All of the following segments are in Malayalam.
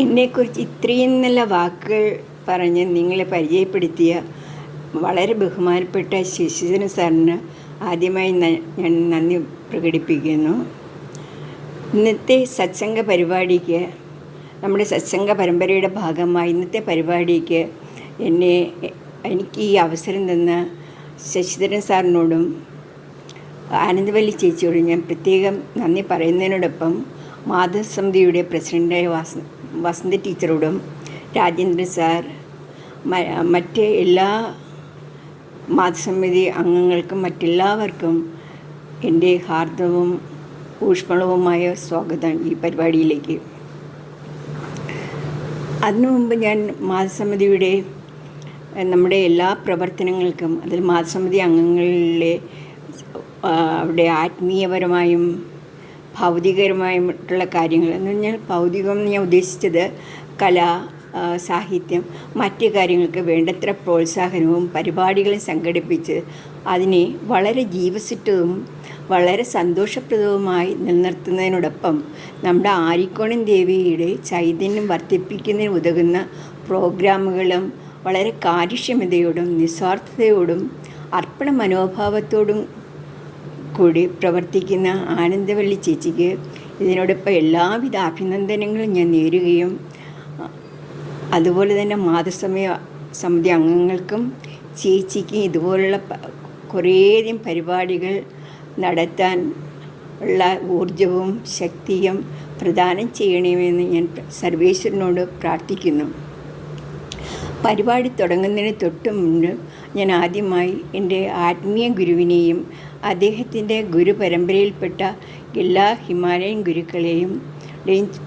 എന്നെക്കുറിച്ച് ഇത്രയും നല്ല വാക്കുകൾ പറഞ്ഞ് നിങ്ങളെ പരിചയപ്പെടുത്തിയ വളരെ ബഹുമാനപ്പെട്ട ശശിധരൻ സാറിന് ആദ്യമായി ഞാൻ നന്ദി പ്രകടിപ്പിക്കുന്നു. ഇന്നത്തെ സത്സംഗ പരിപാടിക്ക് നമ്മുടെ സത്സംഗ പരമ്പരയുടെ ഭാഗമായി ഇന്നത്തെ പരിപാടിക്ക് എന്നെ എനിക്ക് ഈ അവസരം തന്ന ശശിധരൻ സാറിനോടും ആനന്ദവല്ലി ചേച്ചിയോടും ഞാൻ പ്രത്യേകം നന്ദി പറയുന്നതിനോടൊപ്പം മാതൃസമിതിയുടെ പ്രസിഡന്റായ വസ വസന്ത ടീച്ചറോടും രാജേന്ദ്രൻ സാർ മറ്റ് എല്ലാ മാതൃസമിതി അംഗങ്ങൾക്കും മറ്റെല്ലാവർക്കും എന്റെ ഹാർദവും ഊഷ്മളവുമായ സ്വാഗതം ഈ പരിപാടിയിലേക്ക്. അതിനു മുമ്പ് ഞാൻ മാതൃസമിതിയുടെ നമ്മുടെ എല്ലാ പ്രവർത്തനങ്ങൾക്കും അതിൽ മാതൃസമിതി അംഗങ്ങളിലെ അവിടെ ആത്മീയപരമായും ഭൗതികപരമായിട്ടുള്ള കാര്യങ്ങൾ എന്ന് പറഞ്ഞാൽ ഭൗതികം ഞാൻ ഉദ്ദേശിച്ചത് കല സാഹിത്യം മറ്റ് കാര്യങ്ങൾക്ക് വേണ്ടത്ര പ്രോത്സാഹനവും പരിപാടികളും സംഘടിപ്പിച്ച് അതിനെ വളരെ ജീവസുറ്റവും വളരെ സന്തോഷപ്രദവുമായി നിലനിർത്തുന്നതിനോടൊപ്പം നമ്മുടെ ആരിക്കോണം ദേവിയുടെ ചൈതന്യം വർദ്ധിപ്പിക്കുന്നതിന് ഉതകുന്ന പ്രോഗ്രാമുകളും വളരെ കാര്യക്ഷമതയോടും നിസ്വാർത്ഥതയോടും അർപ്പണ മനോഭാവത്തോടും കൂടി പ്രവർത്തിക്കുന്ന ആനന്ദവള്ളി ചേച്ചിക്ക് ഇതിനോടൊപ്പം എല്ലാവിധ അഭിനന്ദനങ്ങളും ഞാൻ നേരുകയും അതുപോലെ തന്നെ മാതൃസമയ സമിതി അംഗങ്ങൾക്കും ചേച്ചിക്ക് ഇതുപോലുള്ള കുറേയധികം പരിപാടികൾ നടത്താൻ ഉള്ള ഊർജവും ശക്തിയും പ്രദാനം ചെയ്യണമെന്ന് ഞാൻ സർവേശ്വരനോട് പ്രാർത്ഥിക്കുന്നു. പരിപാടി തുടങ്ങുന്നതിന് തൊട്ട് മുന്നേ ഞാൻ ആദ്യമായി എന്റെ ആത്മീയ ഗുരുവിനെയും അദ്ദേഹത്തിന്റെ ഗുരുപരമ്പരയിൽപ്പെട്ട എല്ലാ ഹിമാലയൻ ഗുരുക്കളെയും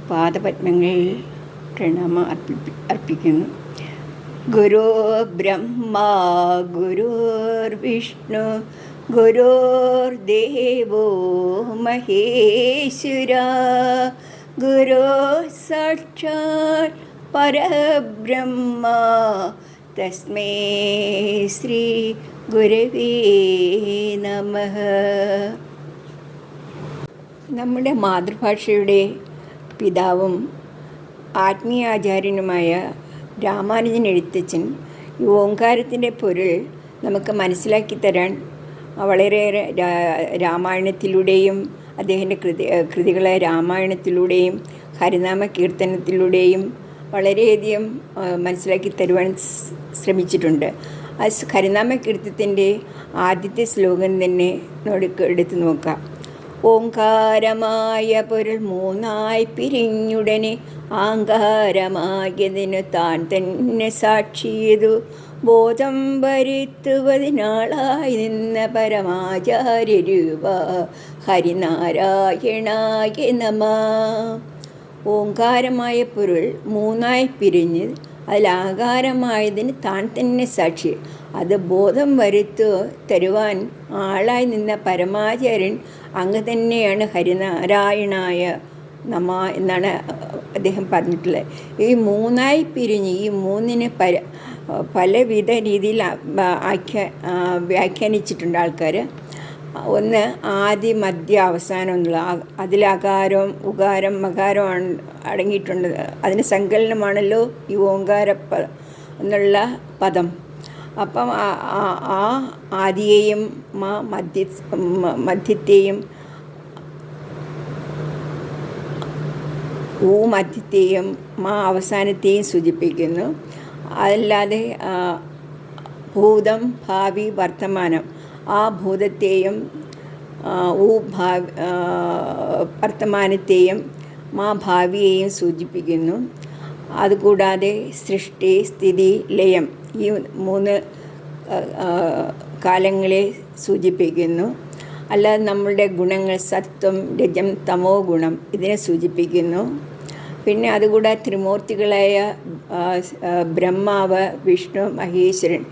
പാദപത്മങ്ങളിൽ പ്രണാമം അർപ്പി അർപ്പിക്കുന്നു. ഗുരു ബ്രഹ്മ ഗുരുർ വിഷ്ണു മഹേശ്വര ഗുരു സാക്ഷാ പരബ്രഹ്മ തസ്മൈ ശ്രീ ഗുരവേ നമ നമ്മുടെ മാതൃഭാഷയുടെ പിതാവും ആത്മീയാചാര്യനുമായ രാമാനുജൻ എഴുത്തച്ഛൻ ഈ ഓങ്കാരത്തിന്റെ പൊരുൾ നമുക്ക് മനസ്സിലാക്കി തരാൻ വളരെയേറെ രാമായണത്തിലൂടെയും അദ്ദേഹത്തിന്റെ കൃതി കൃതികളായ രാമായണത്തിലൂടെയും ഹരിനാമ കീർത്തനത്തിലൂടെയും വളരെയധികം മനസ്സിലാക്കി തരുവാൻ ശ്രമിച്ചിട്ടുണ്ട്. ആ ഹരിനാമ കീർത്തത്തിന്റെ ആദ്യത്തെ ശ്ലോകം തന്നെ നമുക്ക് എടുത്തു നോക്കാം. ഓങ്കാരമായ പൊരുൾ മൂന്നായി പിരിഞ്ഞുടനെ ആങ്കാരമായതിനു താൻ തന്നെ സാക്ഷിയതു ബോധം വരുത്തുവതിനാളായി നിന്ന പരമാചാര്യ രൂപ ഹരിനാരായണായ നമ. ഓങ്കാരമായ പൊരുൾ മൂന്നായി പിരിഞ്ഞ് അതിലാകാരമായതിന് താൻ തന്നെ സാക്ഷി. അത് ബോധം വരുത്തു തരുവാൻ ആളായി നിന്ന പരമാചാര്യൻ അങ്ങ് തന്നെയാണ് ഹരിനാരായണായ നമ എന്നാണ് അദ്ദേഹം പറഞ്ഞിട്ടുള്ളത്. ഈ മൂന്നായി പിരിഞ്ഞ് ഈ മൂന്നിന് പര പലവിധ രീതിയിൽ ആഖ്യ വ്യാഖ്യാനിച്ചിട്ടുണ്ട് ആൾക്കാർ ഒന്ന് ആദി മധ്യ അവസാനം എന്നുള്ള അതിൽ അകാരവും ഉകാരം മകാരം അടങ്ങിയിട്ടുണ്ട്. അതിന് സങ്കലനമാണല്ലോ ഈ ഓങ്കാര എന്നുള്ള പദം. അപ്പം ആ ആദിയെയും മാ മധ്യ മധ്യത്തെയും ഊ മധ്യത്തെയും മാ അവസാനത്തെയും സൂചിപ്പിക്കുന്നു. അതല്ലാതെ ഭൂതം ഭാവി വർത്തമാനം. ആ ഭൂതത്തെയും ഊ ഭാവി വർത്തമാനത്തെയും മാ ഭാവിയെയും സൂചിപ്പിക്കുന്നു. അതുകൂടാതെ സൃഷ്ടി സ്ഥിതി ലയം ഈ മൂന്ന് കാലങ്ങളെ സൂചിപ്പിക്കുന്നു. അല്ലാതെ നമ്മളുടെ ഗുണങ്ങൾ സത്വം രജം തമോ ഗുണം ഇതിനെ സൂചിപ്പിക്കുന്നു. പിന്നെ അതുകൂടാതെ ത്രിമൂർത്തികളായ ബ്രഹ്മാവ് വിഷ്ണു മഹേശ്വരൻ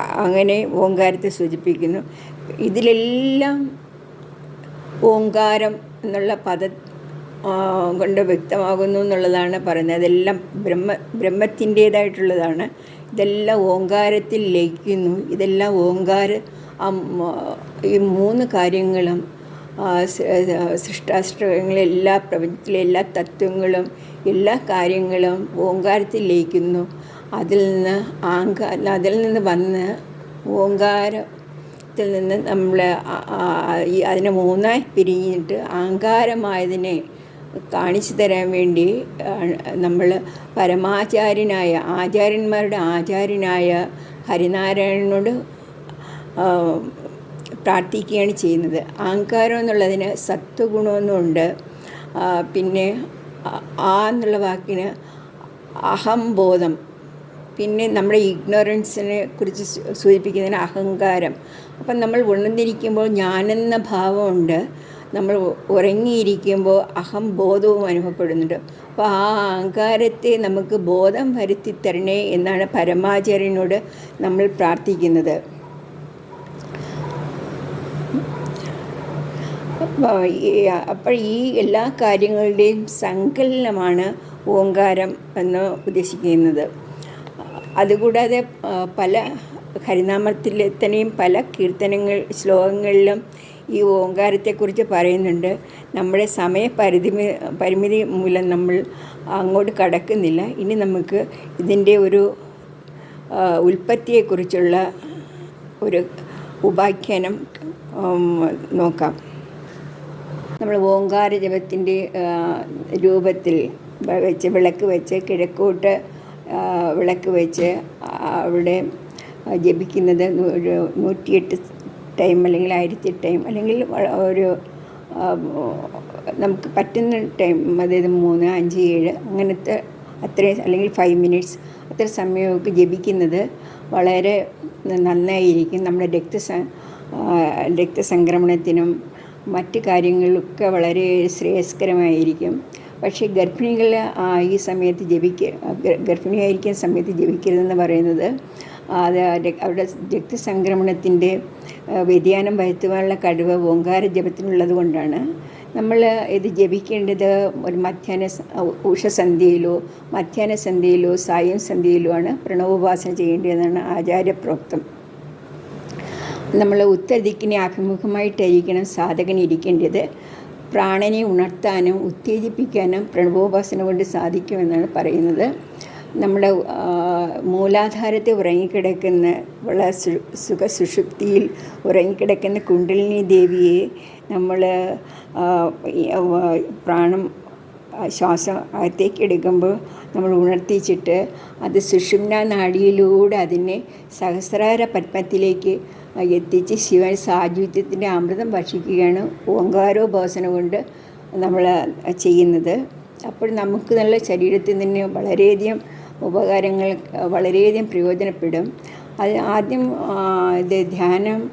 അങ്ങനെ ഓങ്കാരത്തെ സൂചിപ്പിക്കുന്നു. ഇതിലെല്ലാം ഓങ്കാരം എന്നുള്ള പദ കൊണ്ട് വ്യക്തമാകുന്നു എന്നുള്ളതാണ് പറയുന്നത്. അതെല്ലാം ബ്രഹ്മ ബ്രഹ്മത്തിന്റേതായിട്ടുള്ളതാണ്. ഇതെല്ലാം ഓങ്കാരത്തിൽ ലയിക്കുന്നു. ഇതെല്ലാം ഓങ്കാര ഈ മൂന്ന് കാര്യങ്ങളും ആ, സ- എല്ലാ പ്രപഞ്ചത്തിലെ എല്ലാ തത്വങ്ങളും എല്ലാ കാര്യങ്ങളും ഓങ്കാരത്തിൽ ലയിക്കുന്നു. അതിൽ നിന്ന് ആങ്കാ അതിൽ നിന്ന് വന്ന് ഓങ്കാരത്തിൽ നിന്ന് നമ്മൾ ഈ അതിനെ മൂന്നായി പിരിഞ്ഞിട്ട് ആങ്കാരമായതിനെ കാണിച്ചു തരാൻ വേണ്ടി നമ്മൾ പരമാചാര്യനായ ആചാര്യന്മാരുടെ ആചാര്യനായ ഹരിനാരായണനോട് പ്രാർത്ഥിക്കുകയാണ് ചെയ്യുന്നത്. അഹങ്കാരം എന്നുള്ളതിന് സത്വഗുണമെന്നുണ്ട് പിന്നെ ആ എന്നുള്ള വാക്കിന് അഹംബോധം പിന്നെ നമ്മുടെ ഇഗ്നോറൻസിനെ കുറിച്ച് സൂചിപ്പിക്കുന്നതിന് അഹങ്കാരം. അപ്പം നമ്മൾ ഉണർന്നിരിക്കുമ്പോൾ ഞാനെന്ന ഭാവമുണ്ട്. നമ്മൾ ഉറങ്ങിയിരിക്കുമ്പോൾ അഹം ബോധവും അനുഭവപ്പെടുന്നുണ്ട്. അപ്പോൾ ആ അഹങ്കാരത്തെ നമുക്ക് ബോധം വരുത്തി തരണേ എന്നാണ് പരമാചാര്യനോട് നമ്മൾ പ്രാർത്ഥിക്കുന്നത്. അപ്പോൾ ഈ എല്ലാ കാര്യങ്ങളുടെയും സങ്കലനമാണ് ഓങ്കാരം എന്ന് ഉദ്ദേശിക്കുന്നത്. അതുകൂടാതെ പല ഹരിനാമത്തിൽ തന്നെയും പല കീർത്തനങ്ങൾ ശ്ലോകങ്ങളിലും ഈ ഓങ്കാരത്തെക്കുറിച്ച് പറയുന്നുണ്ട്. നമ്മുടെ സമയപരിധി പരിമിതി മൂലം നമ്മൾ അങ്ങോട്ട് കടക്കുന്നില്ല. ഇനി നമുക്ക് ഇതിന്റെ ഒരു ഉൽപ്പത്തിയെക്കുറിച്ചുള്ള ഒരു ഉപാഖ്യാനം നോക്കാം. നമ്മൾ ഓങ്കാര ജപത്തിന്റെ രൂപത്തിൽ വെച്ച് വിളക്ക് വെച്ച് കിഴക്കോട്ട് വിളക്ക് വെച്ച് അവിടെ ജപിക്കുന്നത് ഒരു നൂറ്റിയെട്ട് ടൈം അല്ലെങ്കിൽ ആയിരത്തി ടൈം അല്ലെങ്കിൽ ഒരു നമുക്ക് പറ്റുന്ന ടൈം അതായത് മൂന്ന് അഞ്ച് ഏഴ് അങ്ങനത്തെ അത്രയും അല്ലെങ്കിൽ ഫൈവ് മിനിറ്റ്സ് അത്ര സമയമൊക്കെ ജപിക്കുന്നത് വളരെ നന്നായിരിക്കും. നമ്മുടെ രക്തസ ആ, രക്തസംക്രമണത്തിനും മറ്റ് കാര്യങ്ങളൊക്കെ വളരെ ശ്രേയസ്കരമായിരിക്കും. പക്ഷേ ഗർഭിണികൾ ഈ സമയത്ത് ജപിക്ക ഗർഭിണിയായിരിക്കുന്ന സമയത്ത് ജപിക്കരുതെന്ന് പറയുന്നത് അത് അവരുടെ രക്തസംക്രമണത്തിന്റെ വ്യതിയാനം വരുത്തുവാനുള്ള കഴിവ് ഓങ്കാര ജപത്തിനുള്ളത് കൊണ്ടാണ്. നമ്മൾ ഇത് ജപിക്കേണ്ടത് ഒരു മധ്യാഹ്ന സ- ഉഷസന്ധ്യയിലോ മധ്യാഹ്ന സന്ധ്യയിലോ സായം സന്ധ്യയിലോ ആണ് പ്രണവോപാസന ചെയ്യേണ്ടതെന്നാണ് ആചാര്യപ്രോക്തം. നമ്മൾ ഉത്തരദിക്കിനെ അഭിമുഖമായിട്ടായിരിക്കണം സാധകൻ ഇരിക്കേണ്ടത്. പ്രാണനെ ഉണർത്താനും ഉത്തേജിപ്പിക്കാനും പ്രണവോപാസന കൊണ്ട് സാധിക്കുമെന്നാണ് പറയുന്നത്. നമ്മുടെ മൂലാധാരത്തെ ഉറങ്ങിക്കിടക്കുന്ന വളരെ സുഖ സുഷുപ്തിയിൽ ഉറങ്ങിക്കിടക്കുന്ന കുണ്ടലിനി ദേവിയെ നമ്മൾ പ്രാണം ശ്വാസം അകത്തേക്ക് എടുക്കുമ്പോൾ നമ്മൾ ഉണർത്തിച്ചിട്ട് അത് സുഷുമ്ന നാഡിയിലൂടെ അതിനെ സഹസ്രാര പത്മത്തിലേക്ക് എത്തിച്ച് ശിവൻ സാജുത്യത്തിന്റെ അമൃതം ഭക്ഷിക്കുകയാണ് ഓങ്കാരോപാസന കൊണ്ട് നമ്മൾ ചെയ്യുന്നത്. അപ്പോൾ നമുക്ക് നല്ല ശരീരത്തിൽ നിന്ന് വളരെയധികം ഉപകാരങ്ങൾ വളരെയധികം പ്രയോജനപ്പെടും. അത് ആദ്യം ഇത് ധ്യാനം